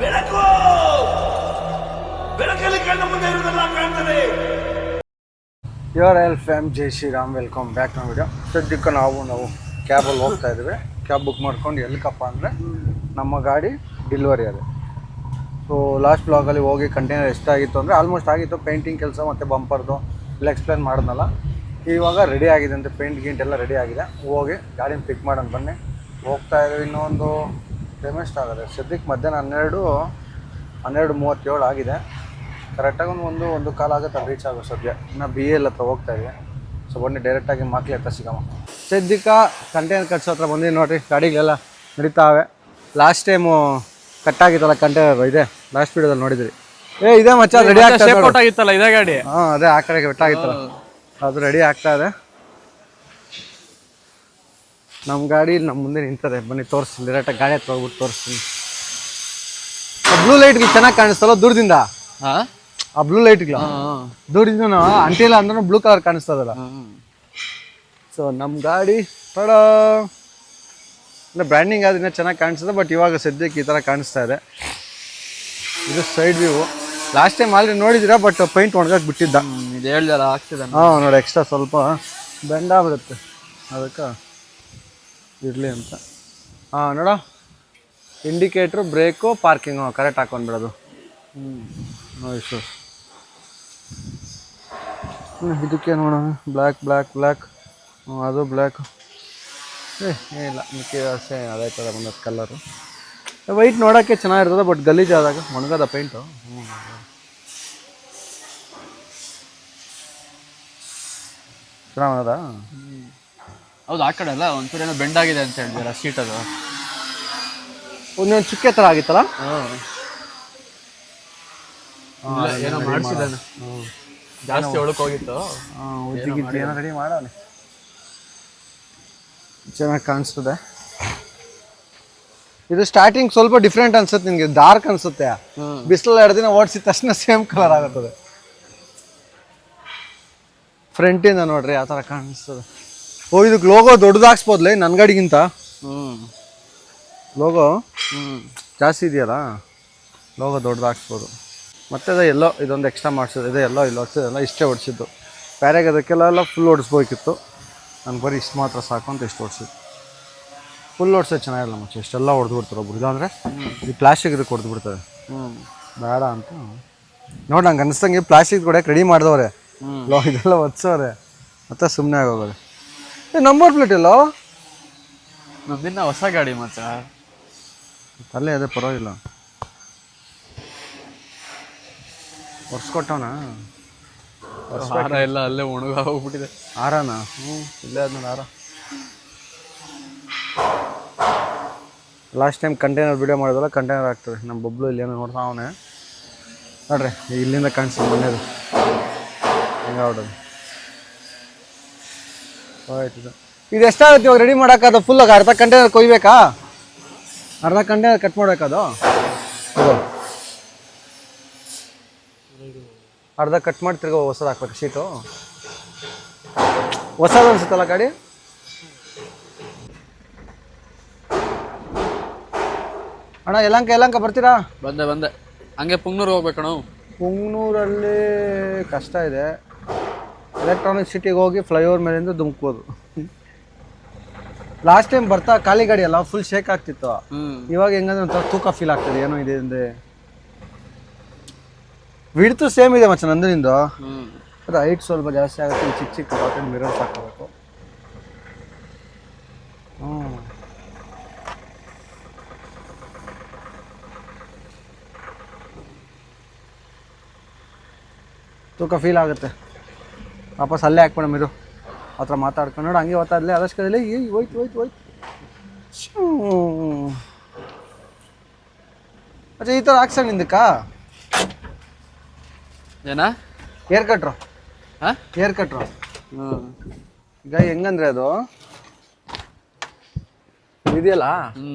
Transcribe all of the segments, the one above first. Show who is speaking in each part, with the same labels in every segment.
Speaker 1: ಬೆಳಕು! ಬೆಳಕಲ್ಲಿ ಕಣ್ಣ ಮುಂದೆ ಇರುವುದೆಲ್ಲ ಕಾಣ್ತದೆ.
Speaker 2: ಯುವರ್ ಎಲ್ ಫ್ಯಾಮ್ ಜೈ ಶ್ರೀರಾಮ್ ವೆಲ್ಕಮ್ ಬ್ಯಾಕ್ ನಮ್ಮ ವಿಡಿಯೋ ಸದ್ಯಕ್ಕೆ ನಾವು ನಾವು ಕ್ಯಾಬಲ್ಲಿ ಹೋಗ್ತಾ ಇದ್ದೀವಿ ಕ್ಯಾಬ್ ಬುಕ್ ಮಾಡ್ಕೊಂಡು ಎಲ್ಲಿಕಪ್ಪ ಅಂದರೆ ನಮ್ಮ ಗಾಡಿ ಡಿಲ್ವರಿ ಅದು ಸೊ ಲಾಸ್ಟ್ ಬ್ಲಾಗಲ್ಲಿ ಹೋಗಿ ಕಂಟೈನರ್ ಎಷ್ಟಾಗಿತ್ತು ಅಂದರೆ ಆಲ್ಮೋಸ್ಟ್ ಆಗಿತ್ತು. ಪೇಂಟಿಂಗ್ ಕೆಲಸ ಮತ್ತು ಬಂಪರ್ದು ಎಲ್ಲ ಎಕ್ಸ್ಪ್ಲೇನ್ ಮಾಡಿದ್ನಲ್ಲ. ಇವಾಗ ರೆಡಿ ಆಗಿದೆ ಅಂತ ಪೇಂಟ್ ಗೀಂಟ್ ಎಲ್ಲ ರೆಡಿ ಆಗಿದೆ. ಹೋಗಿ ಗಾಡಿನ ಪಿಕ್ ಮಾಡೋಣ ಬನ್ನಿ. ಹೋಗ್ತಾ ಇದ್ದೀವಿ ಇನ್ನೊಂದು ಟೈಮ್ ಆಗಿದೆ ಸದ್ಯಕ್ಕೆ ಮಧ್ಯಾಹ್ನ ಹನ್ನೆರಡು ಹನ್ನೆರಡು ಮೂವತ್ತೇಳು ಆಗಿದೆ. ಕರೆಕ್ಟಾಗಿ ಒಂದು ಒಂದು ಒಂದು ಕಾಲ ಆಗುತ್ತೆ ರೀಚ್ ಆಗೋ ಸದ್ಯ. ಇನ್ನು ಬಿ ಎಲ್ ಹತ್ರ ಹೋಗ್ತಾ ಇದೆ. ಸೊ ಬನ್ನಿ ಡೈರೆಕ್ಟಾಗಿ ಮಾಕ್ಲಿ ಹತ್ರ ಸಿಗಮ್ಮ ಸದ್ಯಕ್ಕೆ ಕಂಟೈನರ್ ಕಟ್ಸೋ ಹತ್ರ ಬಂದಿದ್ದೀನಿ ನೋಡಿರಿ. ಗಾಡಿಗಳೆಲ್ಲ ನಡೀತಾವೆ. ಲಾಸ್ಟ್ ಟೈಮು ಕಟ್ಟಾಗಿತ್ತಲ್ಲ ಕಂಟೈನರ್ ಇದೆ. ಲಾಸ್ಟ್ ವೀಡಿಯೋದಲ್ಲಿ ನೋಡಿದ್ರಿ. ಏ ಇದೆ ಮಚ್ಚ ರೆಡಿ ಆಗ್ತಾ
Speaker 3: ಆಗಿತ್ತಲ್ಲ ಇದೇ ಗಾಡಿ.
Speaker 2: ಹಾಂ ಅದೇ ಆ ಕಡೆಗೆ ಬೆಟ್ಟಾಗಿತ್ತಲ್ಲ ಅದು ರೆಡಿ ಆಗ್ತಾ ಇದೆ. ನಮ್ಮ ಗಾಡಿ ನಮ್ಮ ಮುಂದೆ ನಿಂತದೆ. ಬನ್ನಿ ತೋರಿಸ್ತೀನಿ. ಡೈರೆಕ್ಟಾಗಿ ಗಾಡಿ ಹತ್ರ ಹೋಗ್ಬಿಟ್ಟು ತೋರಿಸ್ತೀನಿ. ಬ್ಲೂ ಲೈಟ್ಗೆ ಚೆನ್ನಾಗಿ ಕಾಣಿಸ್ತಲ್ಲ ದೂರದಿಂದ? ಆ ಬ್ಲೂ ಲೈಟ್ಗಳು ದೂರದಿಂದ ಅಂಟಿಲ್ಲ ಅಂದ್ರೂ ಬ್ಲೂ ಕಲರ್ ಕಾಣಿಸ್ತದಲ್ಲ. ಸೊ ನಮ್ಮ ಗಾಡಿ ತಡ ಬ್ರ್ಯಾಂಡಿಂಗ್ ಆದ್ರೆ ಚೆನ್ನಾಗಿ ಕಾಣಿಸ್ತದೆ ಬಟ್ ಇವಾಗ ಸದ್ಯಕ್ಕೆ ಈ ಥರ ಕಾಣಿಸ್ತಾ ಇದೆ. ಇದು side view last time already ನೋಡಿದಿರಾ but paint ಒಣಗಕ್ಕೆ ಬಿಟ್ಟಿದ್ದ.
Speaker 3: ಇದು ಹೇಳ್ದಲ್ಲ ಆಗ್ತಿದೆ
Speaker 2: ಹಾಂ ನೋಡಿ ಎಕ್ಸ್ಟ್ರಾ ಸ್ವಲ್ಪ ಬೆಂಡ್ ಬರುತ್ತೆ ಅದಕ್ಕೆ ಇರಲಿ ಅಂತ. ಹಾಂ ನೋಡ. ಇಂಡಿಕೇಟ್ರು ಬ್ರೇಕು ಪಾರ್ಕಿಂಗು ಕರೆಕ್ಟ್ ಹಾಕೊಂಡ್ಬಿಡೋದು ಹ್ಞೂ ಇದಕ್ಕೆ ನೋಡೋಣ. ಬ್ಲ್ಯಾಕ್ ಬ್ಲ್ಯಾಕ್ ಬ್ಲ್ಯಾಕ್ ಅದು ಬ್ಲ್ಯಾಕು ಏ, ಏನಿಲ್ಲ. ಮಿಕ್ಕಿ ಅಷ್ಟೇ ಅದೇ ಥರ ಬಂದದ್ದು ಕಲರು ವೈಟ್ ನೋಡೋಕ್ಕೆ ಚೆನ್ನಾಗಿರ್ತದೆ ಬಟ್ ಗಲೀಜಾದಾಗ ಒಣಗದ ಪೇಂಟು ಹ್ಞೂ ಚೆನ್ನಾಗದ
Speaker 3: ಹೌದು ಆ ಕಡೆ ಅಲ್ಲ ಒಂಚೂರು ಏನೋ ಬೆಂಡ್ ಆಗಿದೆ ಅಂತ ಹೇಳಿದ್ರಲ್ಲ ಸೀಟ್ ಅದು.
Speaker 2: ಒಂದೊಂದು ಚುಕ್ಕೆ ಥರ ಆಗಿತ್ತಲ್ಲ?
Speaker 3: ಏನೋ ಮಾಡಿಸಿದ್ದಾನೆ. ಜಾಸ್ತಿ ಒಳಕ್ಕೆ ಹೋಗಿತ್ತು.
Speaker 2: ಏನೋ ರೆಡಿ ಮಾಡೋಣ. ಚೆನ್ನಾಗಿ ಕಾಣಿಸ್ತದೆ. ಇದು ಸ್ಟಾರ್ಟಿಂಗ್ ಸ್ವಲ್ಪ ಡಿಫ್ರೆಂಟ್ ಅನ್ಸುತ್ತೆ ನಿಮಗೆ ಡಾರ್ಕ್ ಅನ್ಸುತ್ತೆ. ಬಿಸಿಲಲ್ಲಿ ಎರಡು ದಿನ ಓಡಿಸಿದ ತಕ್ಷಣ ಸೇಮ್ ಕಲರ್ ಆಗುತ್ತದೆ. ಫ್ರಂಟಿಂದ ನೋಡ್ರಿ ಆ ಥರ ಕಾಣಿಸ್ತದೆ. ಓ ಇದಕ್ಕೆ ಲೋಗೋ ದೊಡ್ಡದಾಗ್ಸ್ಬೋದ್ಲೆ ನನ್ನ ಗಾಡಿಗಿಂತ? ಲೋಗೋ ಜಾಸ್ತಿ ಇದೆಯಲ್ಲ? ಲೋಗೋ ದೊಡ್ಡದಾಗ್ಸ್ಬೋದು ಮತ್ತೆ ಅದೇ ಎಲ್ಲೋ ಇದೊಂದು ಎಕ್ಸ್ಟ್ರಾ ಮಾಡಿಸೋದು ಇದೆ ಎಲ್ಲೋ ಇಲ್ಲಿ ಎಲ್ಲ ಇಷ್ಟೇ ಹೊಡ್ಸಿದ್ದು ಬೇರೆಗೆ ಅದಕ್ಕೆಲ್ಲ ಎಲ್ಲ ಫುಲ್ ಹೊಡಿಸ್ಬೇಕಿತ್ತು ನಾನು ಬರೀ ಇಷ್ಟು ಮಾತ್ರ ಸಾಕು ಅಂತ ಇಷ್ಟು ಹೊಡ್ಸಿದ್ದು ಫುಲ್ ಹೊಡ್ಸೋದು ಚೆನ್ನಾಗಿಲ್ಲ ಮಚ್ಚ ಇಷ್ಟೆಲ್ಲ ಹೊಡೆದು ಬಿಡ್ತಾರೆ ಒಬ್ರು ಇಲ್ಲಾಂದರೆ ಈ ಪ್ಲಾಸ್ಟಿಕ್ ಇದಕ್ಕೆ ಹೊಡೆದು ಬಿಡ್ತಾರೆ ಬೇಡ ಅಂತ. ನೋಡಿ ನಂಗೆ ಅನಿಸ್ತಂಗೆ ಪ್ಲಾಸ್ಟಿಕ್ ಕೂಡ ರೆಡಿ ಮಾಡಿದವ್ರೆ. ಇದೆಲ್ಲ ಒತ್ಸವ್ರೆ. ಮತ್ತೆ ಸುಮ್ಮನೆ ಆಗೋಗೋದು ನಂಬರ್ ಪ್ಲೇಟ್ ಇಲ್ಲ
Speaker 3: ನಮ್ದಿನ್ನ ಹೊಸ ಗಾಡಿ ಮಾತ್ರ.
Speaker 2: ಅಲ್ಲೇ ಅದೇ ಪರವಾಗಿಲ್ಲ. ಒರ್ಸ್ಕೊಟ್ಟವನ?
Speaker 3: ಹಾರ ಎಲ್ಲ ಅಲ್ಲೇ ಒಣಗ ಹೋಗ್ಬಿಟ್ಟಿದೆ
Speaker 2: ಆರಾನ ಹ್ಞೂ ಇಲ್ಲೇ ಅದನ್ನ ಆರ ಲಾಸ್ಟ್ ಟೈಮ್ ಕಂಟೈನರ್ ವಿಡಿಯೋ ಮಾಡಿದ್ರಲ್ಲ ಕಂಟೈನರ್ ಆಗ್ತದೆ ನಮ್ಮ ಬಬ್ಲು ಇಲ್ಲಿ ಏನೋ ನೋಡ್ತಾ ಅವನೇ ನೋಡ್ರಿ ಇಲ್ಲಿಂದ ಕಾಣಿಸ್ತೀನಿ ಮನೇದು. ಹೆಂಗೆ ಹೊಡೋದು ಆಯ್ತು ಇದು. ಇದು ಎಷ್ಟಾಗುತ್ತೆ ಇವಾಗ ರೆಡಿ ಮಾಡೋಕ್ಕದು ಫುಲ್ ಅರ್ಧ ಕಂಟೈನರ್ ಕೊಯ್ಬೇಕಾ? ಅರ್ಧ ಕಂಟೈನರ್ ಕಟ್ ಮಾಡಬೇಕದು ಅರ್ಧ ಕಟ್ ಮಾಡಿ ತಿರ್ಗೋ ಹೊಸದು ಹಾಕ್ಬೇಕು ಶೀಟು. ಹೊಸದು ಅನ್ಸುತ್ತಲ್ಲ ಗಾಡಿ? ಅಣ್ಣ ಯಲಂಕ ಯಲಂಕ ಬರ್ತೀರಾ?
Speaker 3: ಬಂದೆ ಬಂದೆ. ಹಂಗೆ ಪುಂಗ್ನೂರ್ ಹೋಗ್ಬೇಕಣ್ಣ
Speaker 2: ಪುಂಗ್ನೂರಲ್ಲಿ ಕಷ್ಟ ಇದೆ. ಎಲೆಕ್ಟ್ರಾನಿಕ್ ಸಿಟಿಗೆ ಹೋಗಿ ಫ್ಲೈಓವರ್ ಮೇಲಿಂದ ಧುಮುಕ್ಬೋದು ಲಾಸ್ಟ್ ಟೈಮ್ ಬರ್ತಾ ಖಾಲಿ ಗಾಡಿ ಅಲ್ಲ ಫುಲ್ ಶೇಕ್ ಆಗ್ತಿತ್ತು. ಇವಾಗ ಹೆಂಗಂದ್ರೆ ಒಂಥರ ತೂಕ ಫೀಲ್ ಆಗ್ತದೆ ಏನೋ ಇದೆ ಅಂದ್ರೆ ವಿಡ್ತು ಸೇಮ್ ಇದೆ ಮಚ್ಚ ನಂದಿನಿಂದ ಅದು ಹೈಟ್ ಸ್ವಲ್ಪ ಜಾಸ್ತಿ ಆಗುತ್ತೆ ಚಿಕ್ಕ ಚಿಕ್ಕ ಬಾಟಲ್ ಮಿರರ್ ಹಾಕೋಬೇಕು ಹ್ಞೂ ತೂಕ ಫೀಲ್ ಆಗುತ್ತೆ. ವಾಪಸ್ ಅಲ್ಲೇ ಹಾಕ್ಬೇಡ ಆ ಹತ್ರ ಮಾತಾಡ್ಕೊಂಡು ನೋಡಿ ಹಂಗೆ ಓದ್ತಾದ್ಲೆ ಅದಷ್ಟೇ ಏ ಹೋಯ್ತು ಹೋಯ್ತು ಹೋಯ್ತು. ಅಚ್ಚ ಈ ಥರ ಹಾಕ್ಸಣ ನಿಂದಕ್ಕ?
Speaker 3: ಏನ?
Speaker 2: Hair cutter.
Speaker 3: ಹಾಂ?
Speaker 2: Hair cutter.
Speaker 3: ಹ್ಞೂ
Speaker 2: ಈಗ ಹೆಂಗಂದ್ರೆ ಅದು? ಇದೆಯಲ್ಲ?
Speaker 3: ಹ್ಞೂ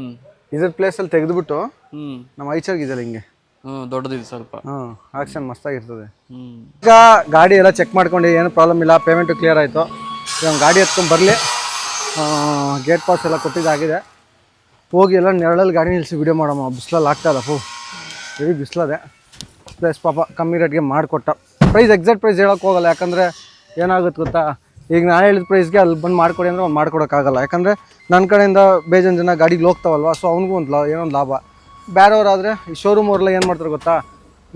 Speaker 2: ಇದ್ರ ಪ್ಲೇಸಲ್ಲಿ ತೆಗೆದುಬಿಟ್ಟು
Speaker 3: ಹ್ಞೂ
Speaker 2: ನಮ್ಮ ಐಚರ್ಗೆ ಇದೆಯಲ್ಲ ಹಿಂಗೆ.
Speaker 3: ಹ್ಮ್ ದೊಡ್ಡದಿದೆ ಸ್ವಲ್ಪ.
Speaker 2: ಹಾಂ ಆಕ್ಷನ್ ಮಸ್ತಾಗಿರ್ತದೆ. ಈಗ ಗಾಡಿ ಎಲ್ಲ ಚೆಕ್ ಮಾಡ್ಕೊಂಡು ಏನು ಪ್ರಾಬ್ಲಮ್ ಇಲ್ಲ ಪೇಮೆಂಟು ಕ್ಲಿಯರ್ ಆಯಿತು. ಈಗ ಗಾಡಿ ಎತ್ಕೊಂಡು ಬರಲಿ. ಗೇಟ್ ಪಾಸ್ ಎಲ್ಲ ಕೊಟ್ಟಿದ್ದಾಗಿದೆ ಹೋಗಿ ಎಲ್ಲ ನೆರಳಲ್ಲಿ ಗಾಡಿ ನಿಲ್ಲಿಸಿ ವಿಡಿಯೋ ಮಾಡಮ್ಮ ಬಿಸ್ಲಲ್ಲಿ ಆಗ್ತಾಯಿಲ್ಲ ಫು. ಸರಿ ಬಿಸ್ಲದೆ. ಪ್ಲಸ್ ಪಾಪ ಕಮ್ಮಿ ರೇಟ್ಗೆ ಮಾಡಿಕೊಟ್ಟ. ಪ್ರೈಸ್ ಎಕ್ಸಾಕ್ಟ್ ಪ್ರೈಸ್ ಹೇಳೋಕೆ ಹೋಗಲ್ಲ ಯಾಕಂದರೆ ಏನಾಗುತ್ತೆ ಗೊತ್ತಾ? ಈಗ ನಾನು ಹೇಳಿದ ಪ್ರೈಸ್ಗೆ ಅಲ್ಲಿ ಬಂದು ಮಾಡಿಕೊಡಿ ಅಂದರೆ ಅವ್ನು ಮಾಡ್ಕೊಡೋಕ್ಕಾಗಲ್ಲ. ಯಾಕಂದರೆ ನನ್ನ ಕಡೆಯಿಂದ ಬೇಜನ್ ಜನ ಗಾಡಿಗೆ ಹೋಗ್ತಾವಲ್ವ ಸೊ ಅವನಿಗೂ ಒಂದು ಲಾ ಏನೋ ಒಂದು ಲಾಭ. ಬೇರೆಯವರಾದರೆ ಈ ಶೋರೂಮ್ ಅವ್ರೆಲ್ಲ ಏನು ಮಾಡ್ತಾರೆ ಗೊತ್ತಾ?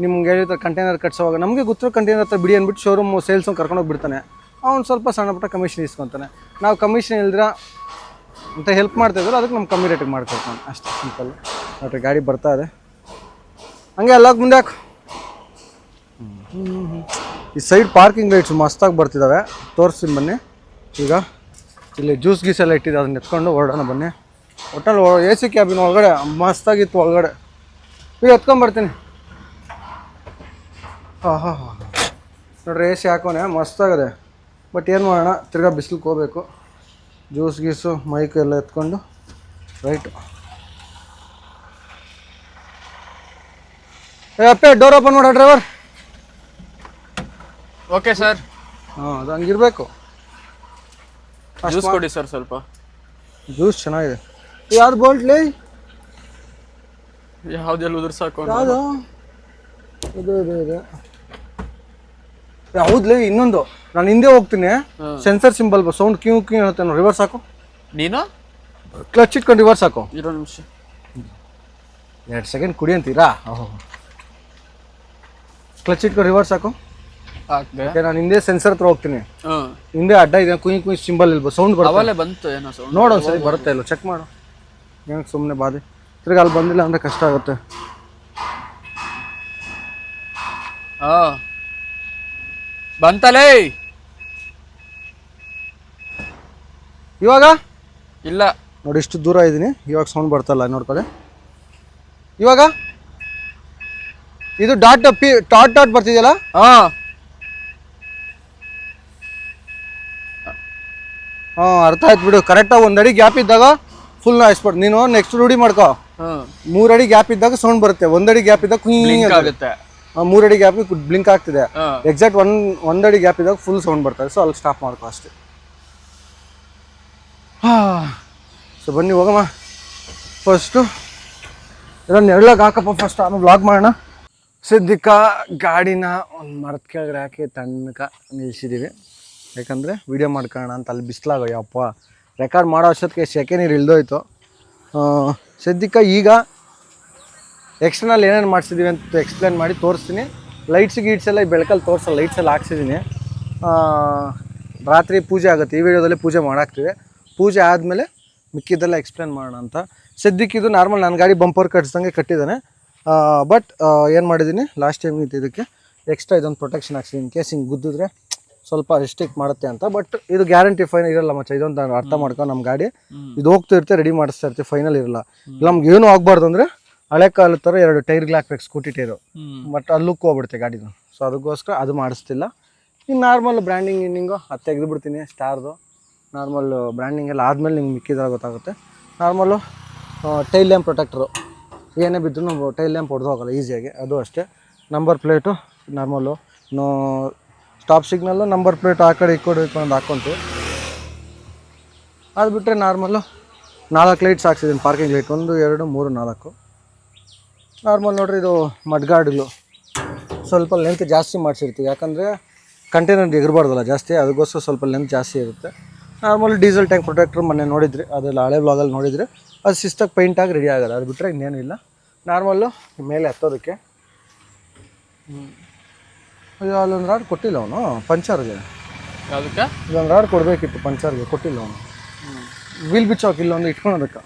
Speaker 2: ನಿಮ್ಗೆ ಹೇಳಿರ್ತಾರೆ ಕಂಟೈನರ್ ಕಟ್ಸೋವಾಗ ನಮಗೆ ಗೊತ್ತಿರೋ ಕಂಟೈನರ್ ಹತ್ರ ಬಿಡಿ ಅಂದ್ಬಿಟ್ಟು ಶೋರೂಮ್ ಸೇಲ್ಸ್ ಕರ್ಕೊಂಡೋಗಿ ಬಿಡ್ತಾನೆ ಅವ್ನು ಸ್ವಲ್ಪ ಸಣ್ಣ ಪುಟ್ಟ ಕಮಿಷನ್ ಇಸ್ಕೊತಾನೆ. ನಾವು ಕಮಿಷನ್ ಇಲ್ದಿರ ಅಂತ ಹೆಲ್ಪ್ ಮಾಡ್ತಾಯಿದ್ರು ಅದಕ್ಕೆ ನಮ್ಮ ಕಮ್ಮಿ ರೇಟಿಗೆ ಮಾಡ್ಕೊಡ್ತಾನೆ ಅಷ್ಟೇ ಸಿಂಪಲ್ ನೋಡ್ರಿ, ಗಾಡಿ ಬರ್ತಾ ಇದೆ. ಹಂಗೆ ಎಲ್ಲ ಮುಂದೆ ಹಾಕು. ಈ ಸೈಡ್ ಪಾರ್ಕಿಂಗ್ ಲೈಟ್ಸ್ ಮಸ್ತಾಗಿ ಬರ್ತಿದ್ದಾವೆ ತೋರಿಸ್ತೀನಿ ಬನ್ನಿ. ಈಗ ಇಲ್ಲಿ ಜ್ಯೂಸ್ ಗೀಸ್ ಎಲ್ಲ ಇಟ್ಟಿದ್ದೆ, ಅದನ್ನ ಎತ್ಕೊಂಡು ಹೊರಡೋಣ ಬನ್ನಿ. ಒಟ್ಟಲ್ಲಿ ಎ ಸಿ ಕ್ಯಾಬಿನ್ ಒಳಗಡೆ ಮಸ್ತಾಗಿತ್ತು ಒಳಗಡೆ. ಈಗ ಎತ್ಕೊಂಬರ್ತೀನಿ ಹಾಂ ಹಾಂ ಹಾಂ. ನೋಡ್ರಿ ಎ ಸಿ ಹಾಕೋನೆ ಮಸ್ತಾಗಿದೆ. ಬಟ್ ಏನು ಮಾಡೋಣ ತಿರ್ಗಾ ಬಿಸಿಲಿಗೆ ಹೋಗ್ಬೇಕು. ಜ್ಯೂಸ್ ಗೀಸು ಮೈಕ್ ಎಲ್ಲ ಎತ್ಕೊಂಡು ರೈಟು ಏ ಅಪ್ಪೆ ಡೋರ್ ಓಪನ್ ಮಾಡೋ ಡ್ರೈವರ್
Speaker 3: ಓಕೆ ಸರ್
Speaker 2: ಹಾಂ ಅದು ಹಂಗಿರ್ಬೇಕು.
Speaker 3: ಜ್ಯೂಸ್ ಕೊಡಿ ಸರ್ ಸ್ವಲ್ಪ.
Speaker 2: ಜ್ಯೂಸ್ ಚೆನ್ನಾಗಿದೆ. ಯಾವ್ದು ಬೋಲ್ಟ್ಲಿ
Speaker 3: ಯಾವ್ದೆಲ್ಲ ಉದುರ್ಸಾಕು
Speaker 2: ಯಾವುದು? ಇದು ಇದು ಇದು. ಹೌದ್ಲಿ ಇನ್ನೊಂದು. ನಾನು ಹಿಂದೆ ಹೋಗ್ತೀನಿ. ಸೆನ್ಸರ್ ಸಿಂಬಲ್ ಸೌಂಡ್ ಕ್ಯೂ ಕ್ಯೂ ಹೇಳುತ್ತೆ ನೋಡಿ. ರಿವರ್ಸ್ ಹಾಕು.
Speaker 3: ನೀನು?
Speaker 2: ಕ್ಲಚ್ ಇಟ್ಕೊಂಡು ರಿವರ್ಸ್ ಹಾಕು.
Speaker 3: ಇರೋ ನಿಮಿಷ.
Speaker 2: ಎರಡು ಸೆಕೆಂಡ್ ಕುಡಿ ಅಂತೀರಾ? ಕ್ಲಚ್ ಇಟ್ಕೊಂಡು ರಿವರ್ಸ್ ಹಾಕು. ಓಕೆ ನಾನು ಹಿಂದೆ ಸೆನ್ಸರ್ ಹತ್ರ ಹೋಗ್ತೀನಿ. ಹಿಂದೆ ಅಡ್ಡ ಇದೆ ಕುಯಿ ಕುಯ್ ಸಿಂಬಲ್ ಇಲ್ಬೋ ಸೌಂಡ್ ಬರುತ್ತೆ.
Speaker 3: ಬಂತು ಏನೋ ಸೌಂಡ್
Speaker 2: ನೋಡು ಒಂದ್ಸರಿ ಬರುತ್ತೆ ಇಲ್ಲ ಚೆಕ್ ಮಾಡು. ಏನಕ್ಕೆ ಸುಮ್ಮನೆ ಬಾಧೆ ತಿರ್ಗಿ ಅಲ್ಲಿ ಬಂದಿಲ್ಲ ಅಂದರೆ ಕಷ್ಟ ಆಗುತ್ತೆ.
Speaker 3: ಹಾಂ ಬಂತಲೇ?
Speaker 2: ಇವಾಗ?
Speaker 3: ಇಲ್ಲ.
Speaker 2: ನೋಡಿ ಇಷ್ಟು ದೂರ ಇದ್ದೀನಿ. ಇವಾಗ ಸೌಂಡ್ ಬರ್ತಲ್ಲ ನೋಡ್ಕೊಳ್ಳಿ. ಇವಾಗ? ಇದು ಡಾಟ್ ಪಿ ಟಾಟ್ ಡಾಟ್ ಬರ್ತಿದೆಯಲ್ಲ?
Speaker 3: ಹಾಂ
Speaker 2: ಹಾಂ ಅರ್ಥ ಆಯ್ತು ಬಿಡು. ಕರೆಕ್ಟಾಗಿ ಒಂದು ಅಡಿ ಗ್ಯಾಪ್ ಇದ್ದಾಗ ಫುಲ್ ನಾಯಿಸ್ಬಿಡು ನೀನು ನೆಕ್ಸ್ಟ್ ರೂಢಿ ಮಾಡ್ಕೋ. ಮೂರಡಿ ಅಡಿ ಗ್ಯಾಪ್ ಇದ್ದಾಗ ಸೌಂಡ್ ಬರುತ್ತೆ. ಒಂದಡಿ ಗ್ಯಾಪ್ ಇದ್ದಾಗ
Speaker 3: ಲಿಂಕ್ ಆಗುತ್ತೆ.
Speaker 2: ಮೂರಡಿ ಅಡಿ ಗ್ಯಾಪ್ ಬ್ಲಿಂಕ್ ಆಗ್ತಿದೆ. ಎಕ್ಸಾಕ್ಟ್ ಒನ್ ಒಂದಡಿ ಗ್ಯಾಪ್ ಇದ್ದಾಗ ಫುಲ್ ಸೌಂಡ್ ಬರ್ತದೆ. ಸೊ ಅಲ್ಲಿ ಸ್ಟಾಪ್ ಮಾಡ್ಕೋ ಅಷ್ಟೇ. ಸೊ ಬನ್ನಿ ಹೋಗಮ್ಮ. ಫಸ್ಟು ಇದನ್ನು ನೆರಳಾಗ ಹಾಕಪ್ಪ ಫಸ್ಟ್ ಆಮೇಲೆ ಬ್ಲಾಗ್ ಮಾಡೋಣ. ಸದ್ಯಕ್ಕ ಗಾಡಿನ ಒಂದು ಮರದ ಕೆಳಗಡೆ ಹಾಕಿ ತಣ್ಣಕ ನಿಲ್ಲಿಸಿದ್ದೀವಿ ಯಾಕಂದರೆ ವಿಡಿಯೋ ಮಾಡ್ಕೊಳ್ಳೋಣ ಅಂತ ಅಲ್ಲಿ ಬಿಸಿಲಾಗ ಯಪ್ಪ ರೆಕಾರ್ಡ್ ಮಾಡೋ ಅಷ್ಟೊತ್ತಿಗೆ ಸೆಕೆ ನೀರು ಇಳ್ದೋಯ್ತು. ಸದ್ಯಕ್ಕೆ ಈಗ ಎಕ್ಸ್ಟರ್ನಲ್ ಏನೇನು ಮಾಡಿಸಿದ್ದೀವಿ ಅಂತ ಎಕ್ಸ್ಪ್ಲೇನ್ ಮಾಡಿ ತೋರಿಸ್ತೀನಿ. ಲೈಟ್ಸ್ ಗೀಟ್ಸ್ ಎಲ್ಲ ಈ ಬೆಳಕಲ್ಲಿ ತೋರಿಸೋ ಲೈಟ್ಸ್ ಎಲ್ಲ ಹಾಕ್ಸಿದ್ದೀನಿ ರಾತ್ರಿ ಪೂಜೆ ಆಗುತ್ತೆ. ಈ ವಿಡಿಯೋದಲ್ಲಿ ಪೂಜೆ ಮಾಡಾಕ್ತೀವಿ. ಪೂಜೆ ಆದಮೇಲೆ ಮಿಕ್ಕಿದ್ದೆಲ್ಲ ಎಕ್ಸ್ಪ್ಲೇನ್ ಮಾಡೋಣ ಅಂತ. ಸದ್ಯಕ್ಕೆ ಇದು ನಾರ್ಮಲ್ ನನ್ನ ಗಾಡಿ ಬಂಪರ್ ಕಟ್ಸ್ದಂಗೆ ಕಟ್ಟಿದ್ದಾನೆ. ಬಟ್ ಏನು ಮಾಡಿದ್ದೀನಿ ಲಾಸ್ಟ್ ಟೈಮ್ ಇದಕ್ಕೆ ಎಕ್ಸ್ಟ್ರಾ ಇದೊಂದು ಪ್ರೊಟೆಕ್ಷನ್ ಹಾಕ್ಸಿದ್ದೀನಿ ಇನ್ ಕೇಸ್ ಹಿಂಗೆ ಗುದ್ದಿದ್ರೆ. ಸ್ವಲ್ಪ ರಿಸ್ಟ್ರಿಕ್ಟ್ ಮಾಡುತ್ತೆ ಅಂತ. ಬಟ್ ಇದು ಗ್ಯಾರಂಟಿ ಫೈನಲ್ ಇರಲ್ಲ ಮಚ್ಚ. ಇದೊಂದು ನಾನು ಅರ್ಥ ಮಾಡ್ಕೊಂಡು ನಮ್ಮ ಗಾಡಿ. ಇದು ಹೋಗ್ತಾ ಇರುತ್ತೆ ರೆಡಿ ಮಾಡಿಸ್ತಾ ಇರ್ತೀವಿ ಫೈನಲ್ ಇರಲ್ಲ. ಇಲ್ಲ ನಮ್ಗೆ ಏನೂ ಆಗಬಾರ್ದು ಅಂದರೆ ಹಳೆ ಕಾಲದ ಥರ ಎರಡು ಟೈರ್ಗಳು ಹಾಕ್ಬೇಕು ಸ್ಕೂಟಿ ಟೈರು ಬಟ್ ಅಲ್ಲಿ ಲುಕ್ ಹೋಗ್ಬಿಡುತ್ತೆ ಗಾಡಿದು. ಸೊ ಅದಕ್ಕೋಸ್ಕರ ಅದು ಮಾಡಿಸ್ತಿಲ್ಲ. ಇನ್ನು ನಾರ್ಮಲ್ ಬ್ರ್ಯಾಂಡಿಂಗ್ ಇನ್ನಿಂಗು ಅದು ತೆಗೆದುಬಿಡ್ತೀನಿ ಸ್ಟಾರ್ದು ನಾರ್ಮಲ್ ಬ್ರ್ಯಾಂಡಿಂಗ್ ಎಲ್ಲ ಆದಮೇಲೆ ನಿಮ್ಗೆ ಮಿಕ್ಕಿದಾಗ ಗೊತ್ತಾಗುತ್ತೆ. ನಾರ್ಮಲು ಟೈಲ್ ಲ್ಯಾಂಪ್ ಪ್ರೊಟೆಕ್ಟ್ರು ಏನೇ ಬಿದ್ದರೂ ನಾವು ಟೈಲ್ ಲ್ಯಾಂಪ್ ಹೊಡೆದು ಹೋಗಲ್ಲ ಈಸಿಯಾಗಿ ಅದು ಅಷ್ಟೇ. Number plate normal no stop signal number plate ಆ ಕಡೆ ಈ ಕಡೆ ಈ ಕಡೆ ಒಂದು ಹಾಕ್ಕೊಂತೀವಿ ಅದು ಬಿಟ್ಟರೆ ನಾರ್ಮಲ್ಲು ನಾಲ್ಕು ಲೈಟ್ಸ್ ಹಾಕ್ಸಿದ್ದೀನಿ ಪಾರ್ಕಿಂಗ್ ಲೈಟ್ ಒಂದು, ಎರಡು, ಮೂರು, ನಾಲ್ಕು. ನಾರ್ಮಲ್ ನೋಡ್ರಿ ಇದು ಮಡ್ಗಾಡ್ಗಳು ಸ್ವಲ್ಪ ಲೆಂತ್ ಜಾಸ್ತಿ ಮಾಡಿಸಿರ್ತೀವಿ. ಯಾಕಂದರೆ ಕಂಟೈನರ್ ಎಗರಬಾರ್ದಲ್ಲ ಜಾಸ್ತಿ ಅದಕ್ಕೋಸ್ಕರ ಸ್ವಲ್ಪ ಲೆಂತ್ ಜಾಸ್ತಿ ಇರುತ್ತೆ. ನಾರ್ಮಲ್ ಡೀಸೆಲ್ ಟ್ಯಾಂಕ್ ಪ್ರೊಟೆಕ್ಟ್ರ್ ಮೊನ್ನೆ ನೋಡಿದ್ರಿ ಅದೆಲ್ಲ ಹಳೆ ಬ್ಲಾಗಲ್ಲಿ ನೋಡಿದರೆ. ಅದು ಶಿಸ್ತಾಗಿ ಪೈಂಟಾಗಿ ರೆಡಿ ಆಗೋದು ಅದು ಬಿಟ್ಟರೆ ಇನ್ನೇನು ಇಲ್ಲ ನಾರ್ಮಲ್ಲು ಮೇಲೆ ಹತ್ತೋದಕ್ಕೆ. ಅಯ್ಯೋ ಅಲ್ಲೊಂದು ರಾಡ್ ಕೊಟ್ಟಿಲ್ಲ ಅವನು ಪಂಚರ್ಗೆ.
Speaker 3: ಅದಕ್ಕೆ
Speaker 2: ಇಲ್ಲೊಂದು ರಾಡ್ ಕೊಡಬೇಕಿತ್ತು ಪಂಚರ್ಗೆ ಕೊಟ್ಟಿಲ್ಲ ಅವನು. ವೀಲ್ ಬಿಚ್ಚೋಕೆ ಇಲ್ಲೊಂದು ಇಟ್ಕೊಳೋದಕ್ಕೆ.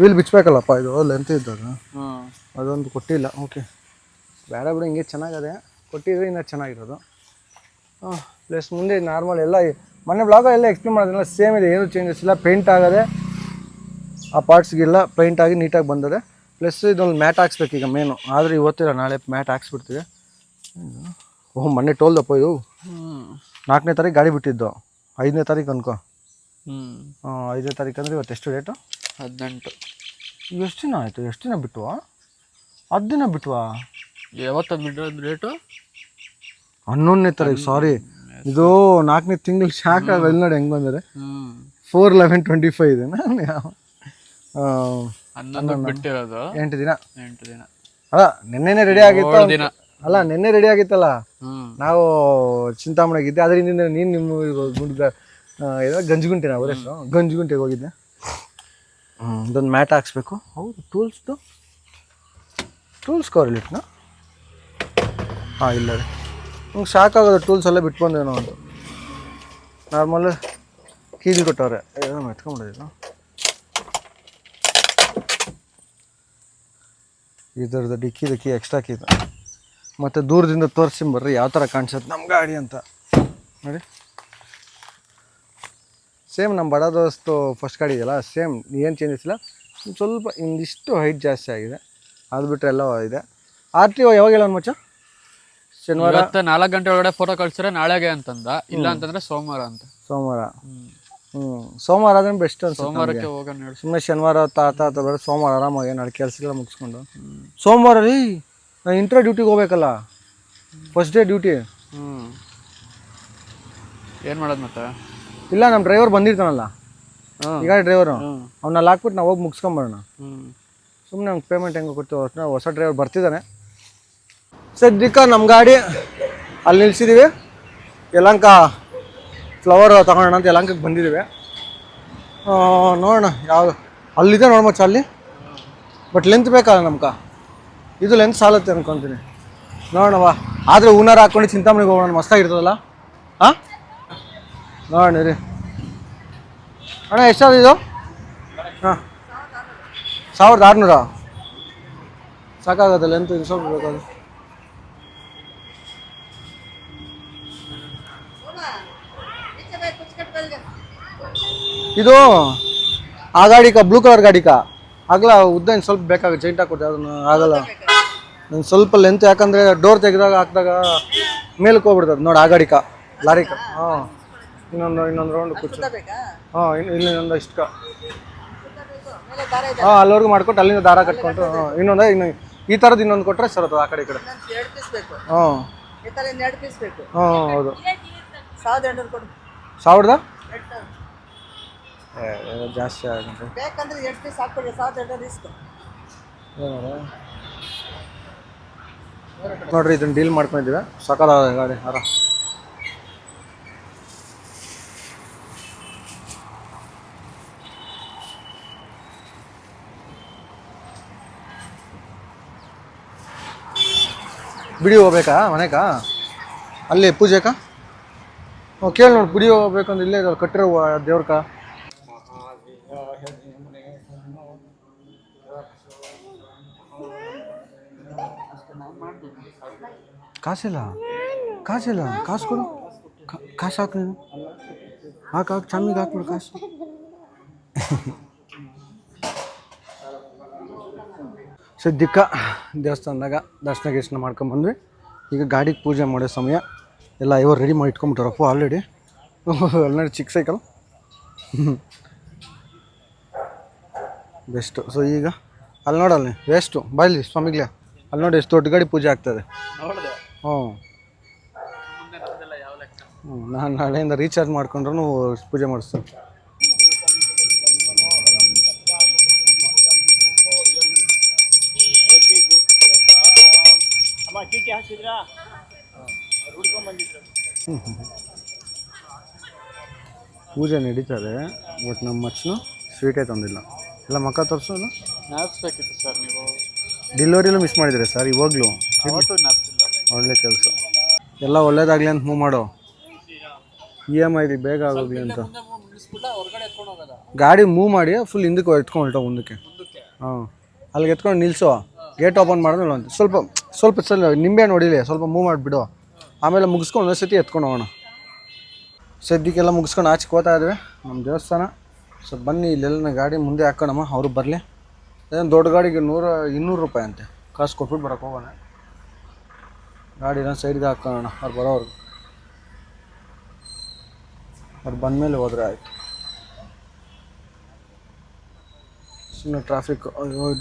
Speaker 2: ವೀಲ್ ಬಿಚ್ಚಬೇಕಲ್ಲಪ್ಪ ಇದು ಲೆಂತ್ ಇದ್ದಾಗ ಅದೊಂದು ಕೊಟ್ಟಿಲ್ಲ ಓಕೆ ಬೇರೆ ಬಿಡು ಹಿಂಗೆ ಚೆನ್ನಾಗದೆ. ಕೊಟ್ಟಿದ್ರೆ ಇನ್ನೂ ಚೆನ್ನಾಗಿರೋದು. ಹಾಂ ಪ್ಲಸ್ ಮುಂದೆ ನಾರ್ಮಲ್ ಎಲ್ಲ ಮೊನ್ನೆ ಬ್ಲಾಗ ಎಲ್ಲ ಎಕ್ಸ್ಪ್ಲೇನ್ ಮಾಡೋದಿಲ್ಲ ಸೇಮ್ ಇದೆ ಏನೂ ಚೇಂಜಸ್ ಇಲ್ಲ ಪೇಂಟ್ ಆಗದೆ. ಆ ಪಾರ್ಟ್ಸ್ಗೆಲ್ಲ ಪೇಂಟ್ ಆಗಿ ನೀಟಾಗಿ ಬಂದದೆ. ಪ್ಲಸ್ ಇದೊಂದು ಮ್ಯಾಟ್ ಹಾಕ್ಸ್ಬೇಕು ಈಗ ಮೇನು ಆದರೆ ಇವತ್ತಿಲ್ಲ ನಾಳೆ ಮ್ಯಾಟ್ ಹಾಕ್ಸ್ಬಿಡ್ತೀವಿ. ಓಹ್ ಮೊನ್ನೆ ಟೋಲ್ದಪ್ಪ ಇದು. ನಾಲ್ಕನೇ ತಾರೀಕು ಗಾಡಿ ಬಿಟ್ಟಿದ್ದು. ಐದನೇ ತಾರೀಕು ಅನ್ಕೋ. ಐದನೇ ತಾರೀಕು ಅಂದರೆ ಇವತ್ತು ಎಷ್ಟು ಡೇಟು
Speaker 3: ಹದಿನೆಂಟು.
Speaker 2: ಎಷ್ಟು ದಿನ ಆಯಿತು? ಎಷ್ಟು ದಿನ ಬಿಟ್ಟುವಾ ಹತ್ತು ದಿನ ಬಿಟ್ಟುವಾ
Speaker 3: ಯಾವತ್ತು ಬಿಡೋದು ರೇಟು
Speaker 2: ಹನ್ನೊಂದನೇ ತಾರೀಕು ಸಾರಿ ಇದು ನಾಲ್ಕನೇ ತಿಂಗಳು ಶಾಕ್ ಆಗಲ್ಲ ನೋಡಿ ಹೆಂಗೆ ಬಂದರೆ ಫೋರ್ ಲೆವೆನ್ ಟ್ವೆಂಟಿ ಫೈವ್ ಇದೆ
Speaker 3: ಹನ್ನೊಂದು. ಬಿಟ್ಟಿರೋದು.
Speaker 2: ಎಂಟು ದಿನ.
Speaker 3: ಎಂಟು ದಿನ.
Speaker 2: ಅಲ್ಲ ನಿನ್ನೆನೆ ರೆಡಿ ಆಗಿತ್ತು.
Speaker 3: ದಿನ.
Speaker 2: ಅಲ್ಲ ನಿನ್ನೆ ರೆಡಿ ಆಗಿತ್ತಲ್ಲ? ನಾವು ಚಿಂತಾಮಣಿಗಿದ್ದೆ ಅದರಿಂದ ನೀನು ನಿಮ್ಮ ಗುಂಡ್ಗ ಏನೋ ಗಂಜುಗುಂಟೆ ನಾವು ಹೆಸರು ಗಂಜುಗುಂಟೆಗೆ ಹೋಗಿದ್ದೆ. ಹ್ಞೂ ಇದೊಂದು ಮ್ಯಾಟ್ ಹಾಕ್ಸ್ಬೇಕು. ಹೌದು ಟೂಲ್ಸ್ದು ಟೂಲ್ಸ್ ಕೋರ್ಲಿಟ್ನ ಹಾ ಇಲ್ಲ ರೀ. ನಂಗೆ ಸಾಕಾಗೋದು ಟೂಲ್ಸ್ ಎಲ್ಲ ಬಿಟ್ಕೊಂಡೇನೋ ಅಂತ. ನಾರ್ಮಲ್ ಕೀಲಿ ಕೊಟ್ಟವ್ರೆ. ಏನೋ ಎತ್ಕೊಂಡ್ಬಿಡೋದು ಇದರದ್ದು ಡಿಕ್ಕಿ ಕೀ ಎಕ್ಸ್ಟ್ರಾ ಕೀ ಮತ್ತು ದೂರದಿಂದ ತೋರಿಸಿ ಬರ್ರಿ ಯಾವ ಥರ ಕಾಣಿಸುತ್ತೆ ನಮ್ಮ ಗಾಡಿ ಅಂತ. ನೋಡಿ. ಸೇಮ್ ನಮ್ಮ ಬಡ ದೋಸ್ತು ಫಸ್ಟ್ ಗಾಡಿ ಇದೆಯಲ್ಲ ಸೇಮ್ ಏನು ಚೇಂಜಸ್ ಇಲ್ಲ. ಸ್ವಲ್ಪ ಇಂದಿಷ್ಟು ಹೈಟ್ ಜಾಸ್ತಿ ಆಗಿದೆ. ಅದು ಬಿಟ್ಟರೆ ಎಲ್ಲ ಇದೆ. ಆರ್ ಟಿ ಒ ಯಾವಾಗ ಹೇಳೋಣ ಮಚ್ಚ? ಶನಿವಾರ?
Speaker 3: ನಾಲ್ಕು ಗಂಟೆ ಒಳಗಡೆ ಫೋಟೋ ಕಳ್ಸಿದ್ರೆ ನಾಳೆಗೆ ಅಂತಂದ. ಇಲ್ಲ ಅಂತಂದ್ರೆ ಸೋಮವಾರ ಅಂತ.
Speaker 2: ಸೋಮವಾರ? ಹ್ಞೂ ಸೋಮವಾರ ಆದ್ರೆ ಬೆಸ್ಟ್ ಅಂತ
Speaker 3: ಸೋಮವಾರಕ್ಕೆ ಹೋಗೋಣ
Speaker 2: ಸುಮ್ಮನೆ ಶನಿವಾರ ತಾತ ಆತ ಬರೆ ಸೋಮವಾರ ಆರಾಮಾಗಿ ನಾಳೆ ಕೆಲಸಗಳ ಮುಗಿಸ್ಕೊಂಡು. ಸೋಮವಾರ ರೀ? ನಾನು ಇಂಟ್ರಾ ಡ್ಯೂಟಿಗೆ ಹೋಗ್ಬೇಕಲ್ಲ? ಫಸ್ಟ್ ಡೇ ಡ್ಯೂಟಿ
Speaker 3: ಹ್ಞೂ ಏನು ಮಾಡೋದು ಮತ್ತೆ?
Speaker 2: ಇಲ್ಲ ನಮ್ಮ ಡ್ರೈವರ್ ಬಂದಿರ್ತಾನಲ್ಲ. ಈಗ ಡ್ರೈವರು
Speaker 3: ಅವ್ನ
Speaker 2: ಅವನ್ನ ಹಾಕ್ಬಿಟ್ಟು ನಾವು ಹೋಗಿ ಮುಗಿಸ್ಕೊಂಬರೋಣ
Speaker 3: ಹ್ಞೂ
Speaker 2: ಸುಮ್ಮನೆ ಅವ್ನಿಗೆ ಪೇಮೆಂಟ್ ಹೆಂಗೆ ಕೊಡ್ತೀವಿ ಹೊಸ ಹೊಸ ಡ್ರೈವರ್ ಬರ್ತಿದ್ದಾನೆ ಸದ್ಯಕ್ಕೆ ನಮ್ಮ ಗಾಡಿ ಅಲ್ಲಿ ನಿಲ್ಸಿದ್ದೀವಿ ಯಲಂಕ ಫ್ಲವರ್ ತಗೊಳ್ಳೋಣ ಅಂತ ಯಲಂಕಕ್ಕೆ ಬಂದಿದ್ದೀವಿ ನೋಡೋಣ ಯಾವ ಅಲ್ಲಿದೆ ನೋಡ್ಬೋದು ಅಲ್ಲಿ. ಬಟ್ ಲೆಂತ್ ಬೇಕಲ್ಲ ನಮ್ಗೆ? ಇದು ಲೆಂತ್ ಸಾಲತ್ತೆ ಅನ್ಕೊಂತೀನಿ. ನೋಡೋಣವ ಆದರೆ ಹೂನಾರ ಹಾಕ್ಕೊಂಡು ಚಿಂತಾಮಣಿಗೆ ಹೋಗೋಣ ಮಸ್ತಾಗಿರ್ತದಲ್ಲ? ಹಾಂ ನೋಡೋಣ ರೀ ಅಣ್ಣ ಎಷ್ಟಾದ ಇದು? ಹಾಂ. ಸಾವಿರದ ಆರುನೂರ? ಸಾಕಾಗತ್ತಲ್ಲ ಲೆಂತ್ ಇದು ಸ್ವಲ್ಪ ಬೇಕಾದ್ರೆ. ಇದು ಆ ಗಾಡಿಕ ಬ್ಲೂ ಕಲರ್ ಗಾಡಿಕ? ಆಗಲ್ಲ ಉದ್ದ ಇನ್ನು ಸ್ವಲ್ಪ ಬೇಕಾಗುತ್ತೆ ಜೈಂಟ್ ಹಾಕೊಟ್ಟೆ ಅದನ್ನು ಆಗಲ್ಲ. ನಂಗೆ ಸ್ವಲ್ಪ ಲೆಂತ್ ಯಾಕಂದ್ರೆ ಡೋರ್ ತೆಗೆದಾಗ ಹಾಕಿದಾಗ ಮೇಲಕ್ಕೆ ಹೋಗ್ಬಿಡ್ತದೆ. ನೋಡಿ ಆ ಗಾಡಿಕ ಲಾರಿಕ. ಹಾಂ. ಇನ್ನೊಂದು ಇನ್ನೊಂದು ರೌಂಡ್ ಕುಚ್ಚು ಹಾಂ ಇನ್ನು ಇಲ್ಲಿ ಇನ್ನೊಂದು ಇಷ್ಟ. ಹಾಂ ಅಲ್ಲಿವರೆಗೂ ಮಾಡ್ಕೊಟ್ಟು ಅಲ್ಲಿಂದ ದಾರ ಕಟ್ಕೊಂಡು ಹಾಂ ಇನ್ನೊಂದು ಇನ್ನು ಈ ಥರದ್ದು ಇನ್ನೊಂದು ಕೊಟ್ಟರೆ ಅದು ಆ ಕಡೆ ಈ ಕಡೆ. ಹಾಂ. ಹಾಂ ಹೌದು.
Speaker 4: ಸಾವಿರದ ಎಂಟುನೂರು ಕೊಡು
Speaker 2: ಸಾವಿರದ
Speaker 4: ಎರಡು ಸಾವಿರ
Speaker 2: ಏ, ಇದು ಜಾಸ್ತಿ ಆಗುತ್ತೆ
Speaker 4: ಬೇಕಂದ್ರೆ ಎಷ್ಟು ದಿವಸ ಹಾಕ್ಕೊಡಿ ಸಾವಿರದ ಎರಡು ರಿಸ್ಕ್
Speaker 2: ನೋಡ್ರಿ ಇದನ್ನ ಡೀಲ್ ಮಾಡ್ಕೊಂಡಿದ್ದೀವಿ ಸಕಾಲ ಗಾಡಿ ಹರ ಬಿಡಿ ಹೋಗ್ಬೇಕಾ? ಮನೆಗಾ? ಅಲ್ಲಿ ಪೂಜೆಕಾ ಕೇಳಿ ನೋಡಿ ಬಿಡಿ ಹೋಗ್ಬೇಕಂದ್ರೆ ಇಲ್ಲೇ ಕಟ್ಟಿರೋ ದೇವ್ರಕ ಕಾಸಿಲ್ಲ? ಕಾಸಿಲ್ಲ? ಕಾಸು ಕೊಡು. ಕಾಸು ಹಾಕು ನೀನು ಹಾಕು ಹಾಕು. ಚಮ್ಮಿಗೆ ಹಾಕ್ಬಿಡು ಕಾಸು. ದೇವಸ್ಥಾನದಾಗ ದರ್ಶನ ಗಿರ್ಶನ ಮಾಡ್ಕೊಂಬಂದ್ವಿ ಈಗ ಗಾಡಿಗೆ ಪೂಜೆ ಮಾಡೋ ಸಮಯ. ಎಲ್ಲ ಇವರು ರೆಡಿ ಮಾಡಿ ಇಟ್ಕೊಂಬಿಟ್ಟಾರಪ್ಪ ಆಲ್ರೆಡಿ. ಅಲ್ಲಿ ಚಿಕ್ಕ ಸೈಕಲ್. ಬೆಸ್ಟು. ಸೊ, ಈಗ ಅಲ್ಲಿ ನೋಡಲ್ಲಿ, ವೇಸ್ಟು. ಬಾಯ್ಲಿ ಸ್ವಾಮಿಗ್ಲೇ ಅಲ್ಲಿ ನೋಡಿ ಎಷ್ಟು ದೊಡ್ಡ ಗಾಡಿ ಪೂಜೆ ಆಗ್ತದೆ. ಹ್ಞೂ. ಹ್ಞೂ ನಾನು ನಾಳೆಯಿಂದ ರೀಚಾರ್ಜ್ ಮಾಡ್ಕೊಂಡ್ರು ಪೂಜೆ ಮಾಡಿಸ್ತೀನಿ. ಪೂಜೆ ನಡೀತಾರೆ ಬಟ್ ನಮ್ಮ ಮಚ್ಚನು ಸ್ವೀಟೇ ತಂದಿಲ್ಲ. ಎಲ್ಲ ಮಕ್ಕ ತೋರಿಸೋದು
Speaker 3: ಡಿಲಿವರಿಲೂ ಸರ್ ನೀವು.
Speaker 2: ಡೆಲಿವರಿಲೂ ಮಿಸ್ ಮಾಡಿದ್ರೆ ಸರ್ ಇವಾಗಲೂ? ಒಳ್ಳೆ ಕೆಲಸ. ಎಲ್ಲ ಒಳ್ಳೇದಾಗಲಿ ಅಂತ ಮೂವ್ ಮಾಡೋ. ಇ ಎಂ ಐಲಿ ಬೇಗ ಆಗೋಗ್ಲಿ ಅಂತ. ಗಾಡಿ ಮೂವ್ ಮಾಡಿ ಫುಲ್ ಹಿಂದಕ್ಕೆ ಎತ್ಕೊಂಡು ಹೊರಟೋ ಮುಂದಕ್ಕೆ. ಹಾಂ. ಅಲ್ಲಿಗೆ ಎತ್ಕೊಂಡು ನಿಲ್ಲಿಸೋ ಗೇಟ್ ಓಪನ್ ಮಾಡಿದ್ರೆ ಒಂದು ಸ್ವಲ್ಪ ಸ್ವಲ್ಪ ಸಲ ನಿಂಬೆ ನೋಡಿಲಿ, ಸ್ವಲ್ಪ ಮೂವ್ ಮಾಡಿಬಿಡು. ಆಮೇಲೆ ಮುಗಿಸ್ಕೊಂಡು ಒಂದೊಂದು ಸತಿ ಎತ್ಕೊಂಡು ಹೋಗೋಣ. ಸದ್ಯಕ್ಕೆಲ್ಲ ಮುಗಿಸ್ಕೊಂಡು ಆಚೆ ಹೋಗ್ತಾ ಇದ್ವಿ ನಮ್ಮ ದೇವಸ್ಥಾನ. ಸೊ ಬನ್ನಿ ಇಲ್ಲೆಲ್ಲ ಗಾಡಿ ಮುಂದೆ ಹಾಕೋಣಮ್ಮ. ಅವರು ಬರಲಿ. ದೊಡ್ಡ ಗಾಡಿಗೆ ನೂರ, ಇನ್ನೂರು ರೂಪಾಯಿ ಅಂತೆ. ಕಾಸು ಕೊಟ್ಬಿಟ್ಟು ಬರೋಕೆ ಹೋಗೋಣ. ಗಾಡಿನ ಸೈಡ್ಗೆ ಹಾಕೋಣ. ಅವ್ರು ಬರೋರು. ಅವ್ರು ಬಂದಮೇಲೆ ಹೋದ್ರೆ ಆಯಿತು. ಸುಮ್ಮನೆ ಟ್ರಾಫಿಕ್ ಇದು